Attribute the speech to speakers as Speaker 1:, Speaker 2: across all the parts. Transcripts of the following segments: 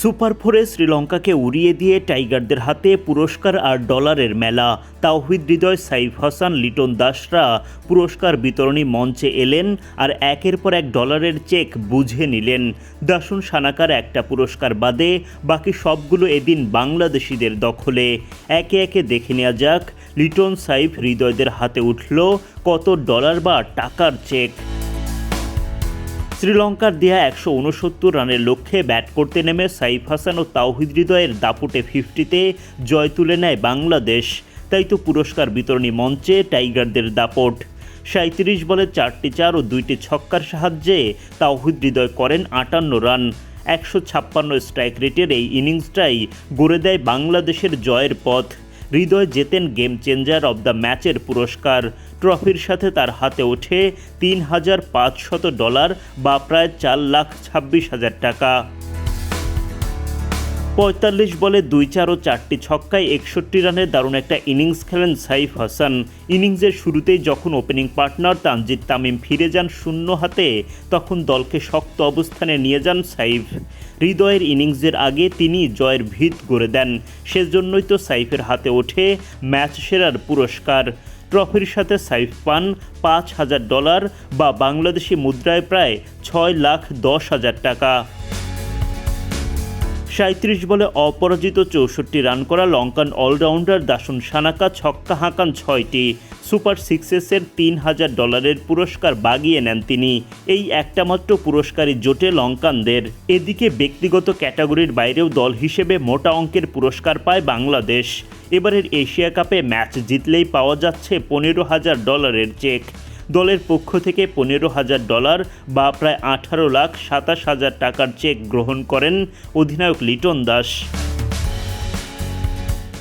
Speaker 1: Super ফোরে শ্রীলঙ্কাকে উড়িয়ে দিয়ে টাইগারদের হাতে পুরস্কার আর ডলারের মেলা। তাওহিদ হৃদয় সাইফ হাসান, লিটন দাসরা পুরস্কার বিতরণী মঞ্চে এলেন আর একের পর এক ডলারের চেক বুঝে নিলেন। দাসুন সানাকার একটা পুরস্কার বাদে বাকি সবগুলো এদিন বাংলাদেশিদের দখলে। একে একে দেখে নেওয়া যাক, লিটন সাইফ হৃদয়দের হাতে উঠল কত ডলার বা টাকার চেক। শ্রীলঙ্কার দেয়া একশো উনসত্তর রানের লক্ষ্যে ব্যাট করতে নেমে সাইফ হাসান ও তাওহিদ হৃদয়ের দাপুটে ফিফটিতে জয় তুলে নেয় বাংলাদেশ। তাই তো পুরস্কার বিতরণী মঞ্চে টাইগারদের দাপট। সাঁত্রিশ বলে চারটি চার ও দুইটি ছক্কার সাহায্যে তাওহিদ হৃদয় করেন আটান্ন রান। একশো ছাপ্পান্ন স্ট্রাইক রেটের এই ইনিংসটাই গড়ে দেয় বাংলাদেশের জয়ের পথ। হৃদয় জেতেন গেম চেঞ্জার অব দ্য ম্যাচের পুরস্কার। ট্রফির সাথে তার হাতে ওঠে তিন হাজার পাঁচশত ডলার বা প্রায় চার লাখ ছাব্বিশ হাজার টাকা। পঁয়তাল্লিশ বলে দুই চার ও চারটি ছক্কায় একষট্টি রানের দারুণ একটা ইনিংস খেলেন সাইফ হাসান। ইনিংসের শুরুতেই যখন ওপেনিং পার্টনার তানজিদ তামিম ফিরে যান শূন্য হাতে, তখন দলকে শক্ত অবস্থানে নিয়ে যান সাইফ। হৃদয়ের ইনিংসের আগে তিনি জয়ের ভিত গড়ে দেন। সেজন্যই তো সাইফের হাতে ওঠে ম্যাচ সেরার পুরস্কার। ট্রফির সাথে সাইফ পান পাঁচ হাজার ডলার বা বাংলাদেশি মুদ্রায় প্রায় ছয় লাখ দশ হাজার টাকা। সাঁত্রিশ বলে অপরাজিত চৌষট্টি রান করা লঙ্কান অলরাউন্ডার দাসুন সানাকা ছক্কা হাঁকান ছয়টি। সুপার সিক্সেসের তিন হাজার ডলারের পুরস্কার বাগিয়ে নেন তিনি। এই একটা মাত্র পুরস্কারই জোটে লঙ্কানদের। এদিকে ব্যক্তিগত ক্যাটাগরির বাইরেও দল হিসেবে মোটা অঙ্কের পুরস্কার পায় বাংলাদেশ। এবারের এশিয়া কাপে ম্যাচ জিতলেই পাওয়া যাচ্ছে পনেরো হাজার ডলারের চেক। দলের পক্ষ থেকে পনেরো হাজার ডলার বা প্রায় আঠারো লাখ সাতাশ হাজার টাকার চেক গ্রহণ করেন অধিনায়ক লিটন দাস।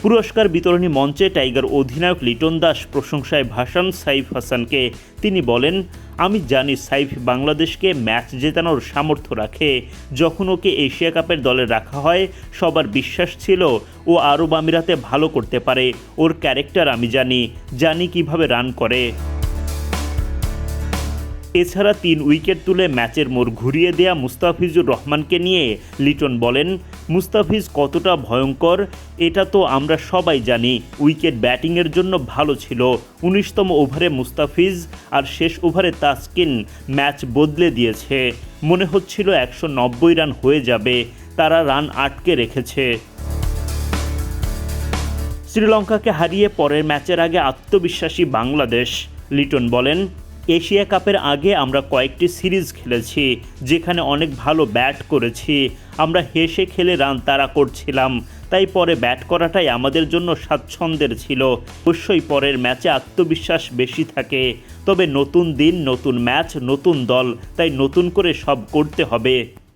Speaker 1: পুরস্কার বিতরণী মঞ্চে টাইগার অধিনায়ক লিটন দাস প্রশংসায় ভাসান সাইফ হাসানকে। তিনি বলেন, আমি জানি সাইফ বাংলাদেশকে ম্যাচ জেতানোর সামর্থ্য রাখে। যখন ওকে এশিয়া কাপের দলে রাখা হয়, সবার বিশ্বাস ছিল ও আরব আমিরাতে ভালো করতে পারে। ওর ক্যারেক্টার আমি জানি জানি কীভাবে রান করে। এছাড়া তিন উইকেট তুলে ম্যাচের মোড় ঘুরিয়ে দেয়া মুস্তাফিজুর রহমানকে নিয়ে লিটন বলেন, মুস্তাফিজ কতটা ভয়ঙ্কর, এটা তো আমরা সবাই জানি। উইকেট ব্যাটিংয়ের জন্য ভালো ছিল। উনিশতম ওভারে মুস্তাফিজ আর শেষ ওভারে তাসকিন ম্যাচ বদলে দিয়েছে। মনে হচ্ছিল একশো নব্বই রান হয়ে যাবে। তারা রান আটকে রেখেছে। শ্রীলঙ্কাকে হারিয়ে পরের ম্যাচের আগে আত্মবিশ্বাসী বাংলাদেশ, লিটন বলেন এশিয়া কাপের আগে আমরা কয়েকটি সিরিজ খেলেছি, যেখানে অনেক ভালো ব্যাট করেছি। আমরা হেসে খেলে রান তাড়া করছিলাম। তাই পরে ব্যাট করাটাই আমাদের জন্য স্বাচ্ছন্দ্যের ছিল। অবশ্যই পরের ম্যাচে আত্মবিশ্বাস বেশি থাকে। তবে নতুন দিন, নতুন ম্যাচ, নতুন দল, তাই নতুন করে সব করতে হবে।